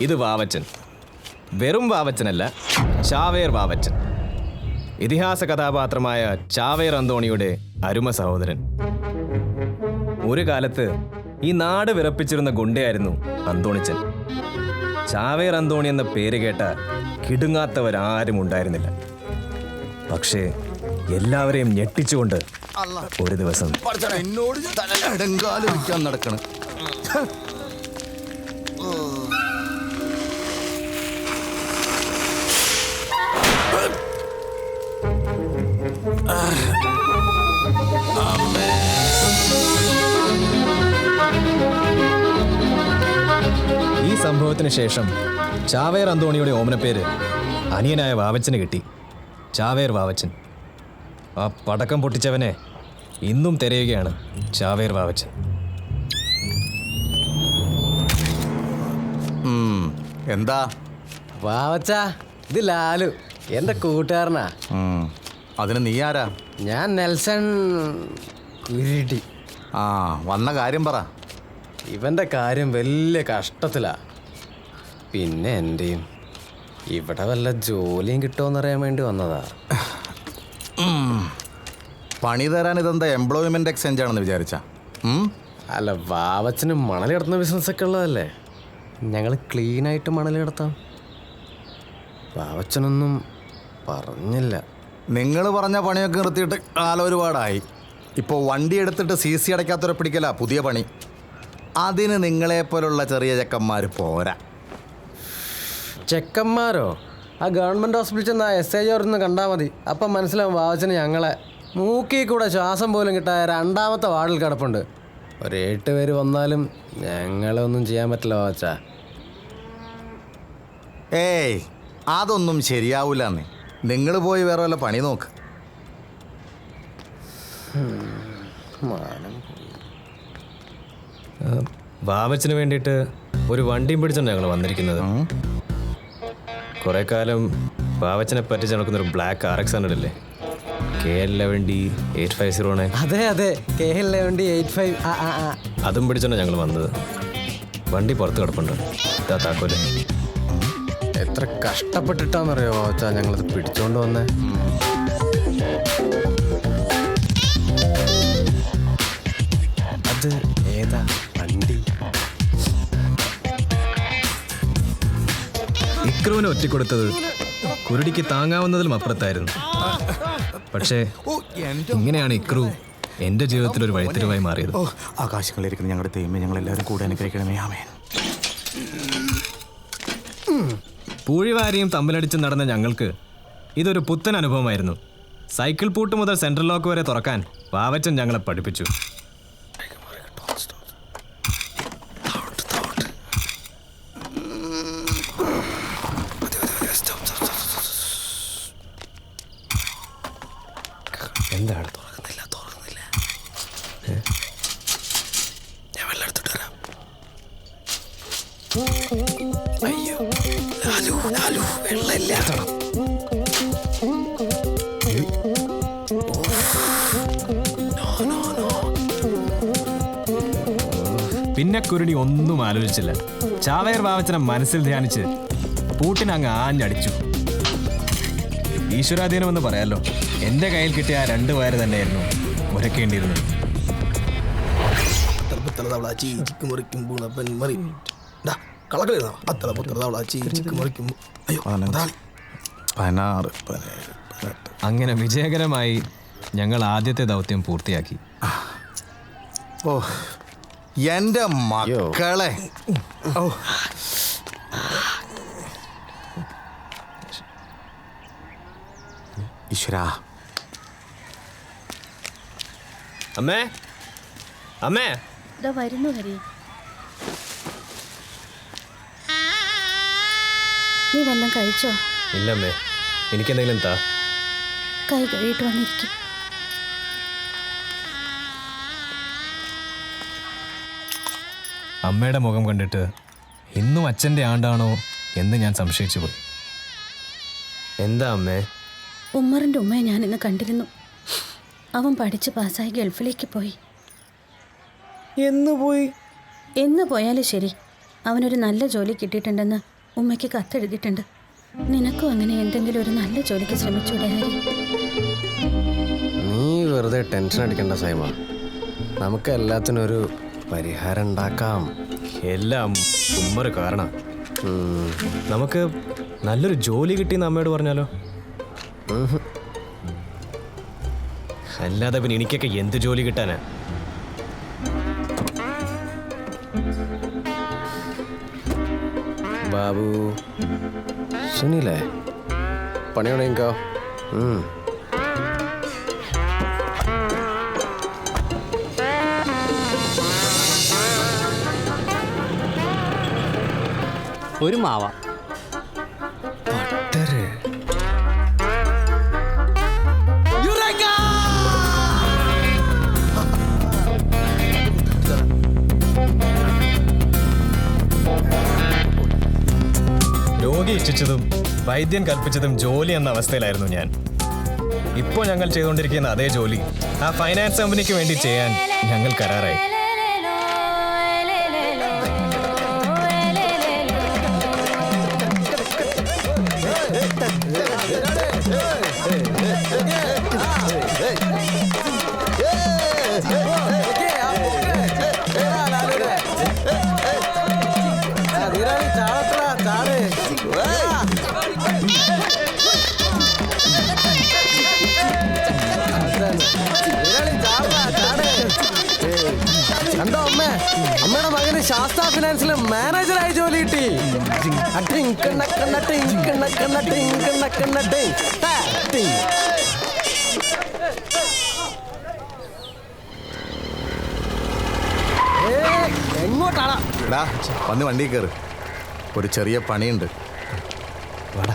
ഇത് വാവച്ചൻ. വെറും വാവച്ചനല്ല ചാവേർ വാവച്ചൻ. ഇതിഹാസ കഥാപാത്രമായ ചാവേർ അന്തോണിയുടെ അരുമ സഹോദരൻ. ഒരു കാലത്ത് ഈ നാട് വിറപ്പിച്ചിരുന്ന ഗുണ്ടയായിരുന്നു അന്തോണിച്ചൻ. ചാവേർ അന്തോണി എന്ന പേര് കേട്ട കിടുങ്ങാത്തവരാരും ഉണ്ടായിരുന്നില്ല. പക്ഷേ എല്ലാവരെയും ഞെട്ടിച്ചുകൊണ്ട് ഒരു ദിവസം എന്നോട് നടക്കണം. സംഭവത്തിന് ശേഷം ചാവേർ അന്തോണിയുടെ ഓമനപ്പേര് അനിയനായ വാവച്ചന് കിട്ടി. ചാവേർ വാവച്ചൻ. ആ പടക്കം പൊട്ടിച്ചവനെ ഇന്നും തിരയുകയാണ് ചാവേർ വാവച്ചൻ. ഉം, എന്താ? വാവച്ച ഇത് ലാലു എന്റെ കൂട്ടുകാരനാ. അതിന് നീ ആരാ? ഞാൻ നെൽസൺ കുരുടി. ആ വന്ന കാര്യം പറ. ഇവന്റെ കാര്യം വലിയ കഷ്ടത്തിലാ. പിന്നെ എന്റെയും ഇവിടെ വല്ല ജോലിയും കിട്ടുമെന്നറിയാൻ വേണ്ടി വന്നതാ. പണി തരാൻ ഇതെന്താ എംപ്ലോയ്മെന്റ് എക്സ്ചേഞ്ച് ആണെന്ന് വിചാരിച്ച? അല്ല വാവച്ചന് മണൽ കിടത്തുന്ന ബിസിനസ്സൊക്കെ ഉള്ളതല്ലേ? ഞങ്ങൾ ക്ലീൻ ആയിട്ട് മണൽ കിടത്താം. വാവച്ചനൊന്നും പറഞ്ഞില്ല. നിങ്ങൾ പറഞ്ഞ പണിയൊക്കെ നിർത്തിയിട്ട് കാലം ഒരുപാടായി ഇപ്പോൾ വണ്ടി എടുത്തിട്ട് സി സി അടയ്ക്കാത്തവരെ പിടിക്കല പുതിയ പണി. അതിന് നിങ്ങളെപ്പോലുള്ള ചെറിയ ചെക്കന്മാർ പോരാ. ചെക്കന്മാരോ? ആ ഗവൺമെന്റ് ഹോസ്പിറ്റലിൽ ചെന്ന് ആ എസ് ഐ ഒന്ന് കണ്ടാൽ മതി. അപ്പം മനസ്സിലാവും വാവച്ചന് ഞങ്ങളെ മൂക്കി കൂടെ ശ്വാസം പോലും കിട്ടായ രണ്ടാമത്തെ വാർഡിൽ കിടപ്പുണ്ട്. ഒരു എട്ട് പേര് വന്നാലും ഞങ്ങളൊന്നും ചെയ്യാൻ പറ്റില്ല വാവച്ച. ഏയ് അതൊന്നും ശരിയാവൂലെന്നേ. നിങ്ങൾ പോയി വേറെ വല്ല പണി നോക്ക്. വാവച്ചന് വേണ്ടിയിട്ട് ഒരു വണ്ടിയും പിടിച്ചാണ് ഞങ്ങൾ വന്നിരിക്കുന്നത്. കുറെ കാലം വാവച്ചനെ പറ്റിച്ച് നടക്കുന്ന ഒരു ബ്ലാക്ക് ആർ എക്സ് ഹൺഡ്രഡ് അല്ലേ? K L eleven D eight five zero അതെ അതെ. കെ എൽ ലെവന്റി എയ്റ്റ് ഫൈവ് അതും പിടിച്ചാണ് ഞങ്ങൾ വന്നത്. വണ്ടി പുറത്ത് കിടപ്പുണ്ട്. ഇതാ താക്കോൽ. എത്ര കഷ്ടപ്പെട്ടിട്ടാന്നറിയോ വാവച്ച ഞങ്ങളത് പിടിച്ചോണ്ട് വന്നേ? ഇക്രുവിനെ കൊടുത്തത് കുരുടിക്ക് താങ്ങാവുന്നതിലും അപ്പുറത്തായിരുന്നു. പക്ഷേ ഇങ്ങനെയാണ് ഇക്രു എന്റെ ജീവിതത്തിൽ ഒരു വഴിത്തിരിവായി മാറിയത്. ആകാശങ്ങളിരിക്കുന്ന ഞങ്ങളുടെ ദൈവമേ ഞങ്ങൾ എല്ലാവരും കൂടെ അനുഗ്രഹിക്കണമേ. ആമേൻ. പൂഴിവാരിയും തമ്മിലടിച്ചും നടന്ന ഞങ്ങൾക്ക് ഇതൊരു പുത്തൻ അനുഭവമായിരുന്നു. സൈക്കിൾ പൂട്ട് മുതൽ സെൻട്രൽ ലോക്ക് വരെ തുറക്കാൻ വാവച്ചൻ ഞങ്ങളെ പഠിപ്പിച്ചു. എന്താണ്? തുറക്കുന്നില്ല തുറക്കുന്നില്ല. ഞാൻ വെള്ളം എടുത്തിട്ട് വരാം. അയ്യോ ലാലു ലാലു വെള്ളമില്ല. പിന്നെ കുരുടി ഒന്നും ആലോചിച്ചില്ല. ചാവേർ വാവച്ചനെ മനസ്സിൽ ധ്യാനിച്ച് പൂട്ടിനങ്ങ് ആഞ്ഞടിച്ചു. ഈശ്വരാധീനം എന്ന് പറയാലോ. എന്റെ കയ്യിൽ കിട്ടിയ ആ രണ്ട് വയറ് തന്നെയായിരുന്നു മുരക്കേണ്ടിയിരുന്നു അങ്ങനെ വിജയകരമായി ഞങ്ങൾ ആദ്യത്തെ ദൗത്യം പൂർത്തിയാക്കി. ഓ എന്റെ മക്കളെ. ഓ. ഈശ്വരാ അമ്മേ. അമ്മേ. ഇതാ വരുന്നു ഹരി. നീ വല്ലതും കഴിച്ചോ? ഇല്ലമ്മേ. എനിക്കെന്തെങ്കിലും താ. കൈ കഴുകിയിട്ട് വന്നിരിക്കും. അമ്മയുടെ മുഖം കണ്ടിട്ട് ഇന്നും അച്ഛന്റെ ആണ്ടാണോ എന്ന് ഞാൻ സംശയിച്ചു പോയി. എന്താ അമ്മേ? ഉമ്മറിന്റെ ഉമ്മയെ ഞാൻ ഇന്ന് കണ്ടിരുന്നു. അവൻ പഠിച്ച് പാസ്സായി ഗൾഫിലേക്ക് പോയി. എന്ന് പോയി? എന്ന് പോയാലും ശരി. അവനൊരു നല്ല ജോലി കിട്ടിയിട്ടുണ്ടെന്ന് ഉമ്മയ്ക്ക് കത്തെഴുതിയിട്ടുണ്ട്. നിനക്കും അങ്ങനെ എന്തെങ്കിലും ഒരു നല്ല ജോലിക്ക് ശ്രമിച്ചൂടെ ഹരി? നീ വെറുതെ ടെൻഷൻ അടിക്കണ്ട സൈമ. നമുക്ക് എല്ലാത്തിനും ഒരു പരിഹാരം ഉണ്ടാക്കാം. എല്ലാം ഉമ്മൊരു കാരണം. ഉം. നമുക്ക് നല്ലൊരു ജോലി കിട്ടിയെന്ന് അമ്മയോട് പറഞ്ഞാലോ? ഉഹും. അല്ലാതെ പിന്നെ എനിക്കൊക്കെ എന്ത് ജോലി കിട്ടാനാ? ബാബു. സുനിലേ പണി തുടങ്ങിക്കോ. ഒരു മാവ. ഇച്ഛിച്ചതും വൈദ്യൻ കൽപ്പിച്ചതും ജോലി എന്ന അവസ്ഥയിലായിരുന്നു ഞാൻ. ഇപ്പോൾ ഞങ്ങൾ ചെയ്തുകൊണ്ടിരിക്കുന്ന അതേ ജോലി ആ ഫൈനാൻസ് കമ്പനിക്ക് വേണ്ടി ചെയ്യാൻ ഞങ്ങൾ കരാറായി. കണ്ടോ അമ്മേ? അമ്മയുടെ മകന് ശാസ്ത്ര ഫിനാൻസിൽ മാനേജറായി ജോലി കിട്ടി. എങ്ങോട്ടാടാ എടാ വന്ന് വണ്ടി കയറ് ഒരു ചെറിയ പണിയുണ്ട്. വാടാ.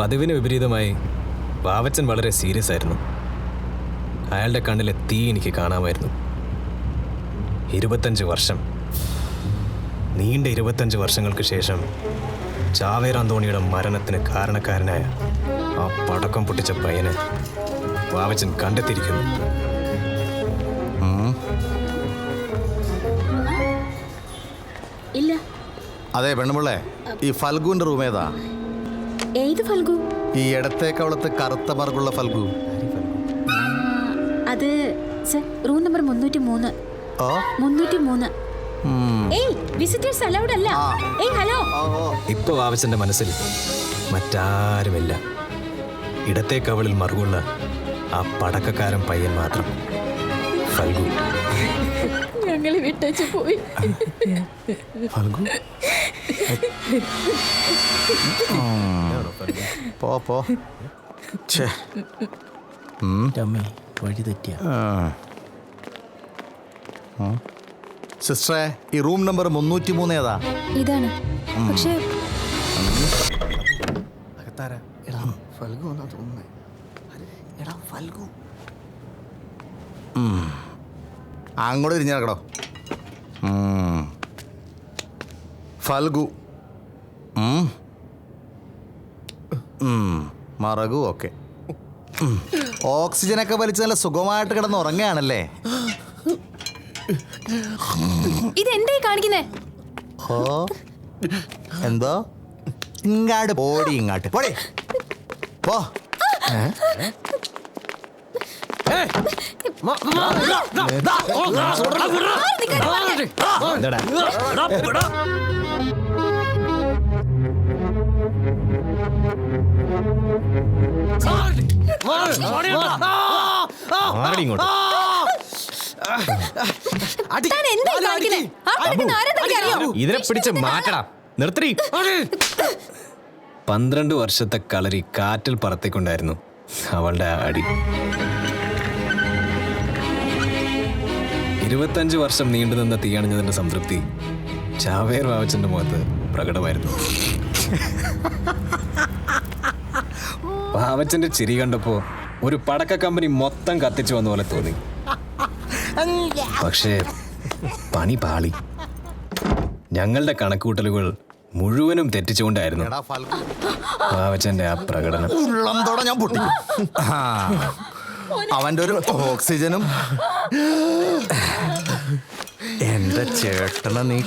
പതിവിന് വിപരീതമായി വാവച്ചൻ വളരെ സീരിയസ് ആയിരുന്നു. അയാളുടെ കണ്ണിലെ തീ എനിക്ക് കാണാമായിരുന്നു. ഇരുപത്തഞ്ച് വർഷം. നീണ്ട ഇരുപത്തഞ്ച് വർഷങ്ങൾക്ക് ശേഷം ചാവേർ അന്തോണിയുടെ മരണത്തിന് കാരണക്കാരനായ ആ പടക്കം പൊട്ടിച്ച പയ്യനെ വാവച്ചൻ കണ്ടെത്തിയിരിക്കുന്നു. ഇല്ല. അതെ പെണ്ണുപിള്ളേ ഈ ഫൽഗുവിന്റെ റൂം ഏതാ ഏത് ഫൽഗു? ഈ ഇടത്തേക്കവളത്ത് കവളത്ത് കറുത്ത മറുകുള്ള ഫൽഗു. അത് സർ റൂം നമ്പർ മുന്നൂറ്റി മൂന്ന് മുന്നൂറ്റി മൂന്ന് ഏയ് വിസിറ്റേഴ്സ് അലൗഡ് അല്ല. ഏയ് ഹലോ. ഇപ്പൊ വാവച്ചന്റെ മനസ്സിൽ മറ്റാരുമില്ല. ഇടത്തെ കവളിൽ മറുകുള്ള ആ പടക്കക്കാരൻ പയ്യൻ മാത്രം. ഫൽഗു. ഞങ്ങളെ വിട്ടേച്ച് പോയി. ഫൽഗു. പോ പോ. ഉം. വഴി തെറ്റിയ. ആ. ഉം. സിസ്റ്ററെ ഈ റൂം നമ്പർ മുന്നൂറ്റി മൂന്ന് ഏതാ? ഇതാണ്. പക്ഷേ ഫൽഗു എന്നാ തോന്നുന്നേ. എടാ ഫൽഗു. ഉം. അങ്ങോട്ട് തിരിഞ്ഞു നടക്കടോ. ഫൽഗു. മറകു ഓക്കെ. ഉം. ഓക്സിജനൊക്കെ വലിച്ച് നല്ല സുഖമായിട്ട് കിടന്ന് ഉറങ്ങുകയാണല്ലേ ഇത് എന്തേ കാണിക്കുന്നേ ഓ എന്തോ ഇങ്ങാട് പോടി ഇങ്ങാട്ട് പോടി പോ എന്താടാ മാറടി ഇങ്ങോട്ട് താൻ എന്തായി കാണിക്കുന്നേ? ആ കിടക്കുന്ന ആരെന്ന് എനിക്കറിയോ ഇതിനെ പിടിച്ച് മാറ്റടാ. നിർത്തി. പന്ത്രണ്ട് വർഷത്തെ കളരി കാറ്റിൽ പറത്തിക്കൊണ്ടായിരുന്നു അവളുടെ ആ അടി. ഇരുപത്തഞ്ച് വർഷം നീണ്ടു നിന്ന തീയണിഞ്ഞതിന്റെ സംതൃപ്തി ചാവേർ വാവച്ചന്റെ മുഖത്ത് പ്രകടമായിരുന്നു. വാവച്ചന്റെ ചിരി കണ്ടപ്പോ ഒരു പടക്ക കമ്പനി മൊത്തം കത്തിച്ചു വന്ന പോലെ തോന്നി. പക്ഷേ പണി പാളി. ഞങ്ങളുടെ കണക്കുകൂട്ടലുകൾ മുഴുവനും തെറ്റിച്ചുകൊണ്ടായിരുന്നു പാവച്ചന്റെ ആ പ്രകടനം. ഉള്ളംതോടെ ഞാൻ പൊട്ടി അവന്റെ ഒരു ഓക്സിജനും. എന്റെ ചേട്ടനെ നീ.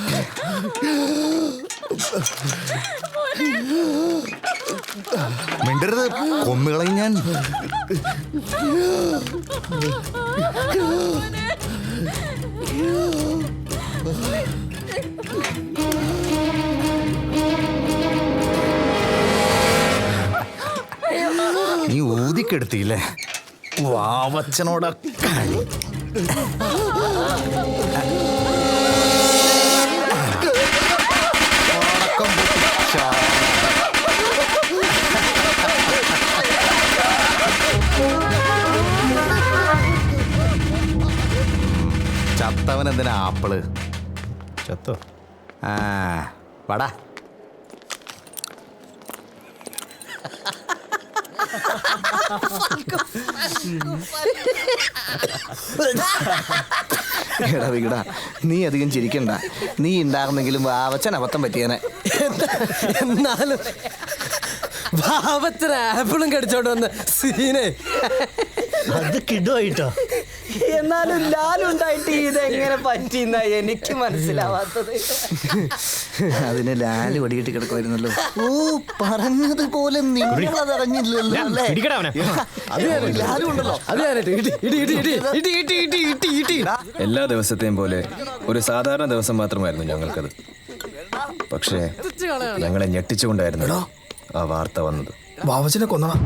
മിണ്ടരുത്. കൊന്നുകളയും ഞാൻ. നീ ഊതിക്കെടുത്തില്ലേ വാവച്ചനോടൊക്കെ. ചത്തവൻ എന്തിനാ ആപ്പിൾ? ചത്തോ? ആ വടാ. എടാ വികടാ നീ അധികം ചിരിക്കണ്ട. നീ ഉണ്ടാകുന്നെങ്കിലും വാവച്ചൻ അബദ്ധം പറ്റിയനെ. എന്നാലും ഭാവത്തിന് ആപ്പിളും കടിച്ചോണ്ട് വന്ന സീനെ. അത് കിടുവായിട്ടോ. എന്നാലും ലാലുണ്ടായിട്ട് ഇത് എങ്ങനെ പറ്റിയെന്ന എനിക്ക് മനസ്സിലാവാത്തത്. അതിന് ലാൽ വടിയിട്ട് കിടക്കുമായിരുന്നല്ലോ ഓ പറഞ്ഞതുപോലെ നിങ്ങളത് അറിഞ്ഞില്ലല്ലോ അല്ലേ? ലാലുണ്ടല്ലോ എല്ലാ ദിവസത്തെയും പോലെ ഒരു സാധാരണ ദിവസം മാത്രമായിരുന്നു ഞങ്ങൾക്കത്. പക്ഷേ ഞങ്ങളെ ഞെട്ടിച്ചുകൊണ്ടായിരുന്നല്ലോ ആ വാർത്ത വന്നത്. ബാവച്ചനെ കൊന്നണം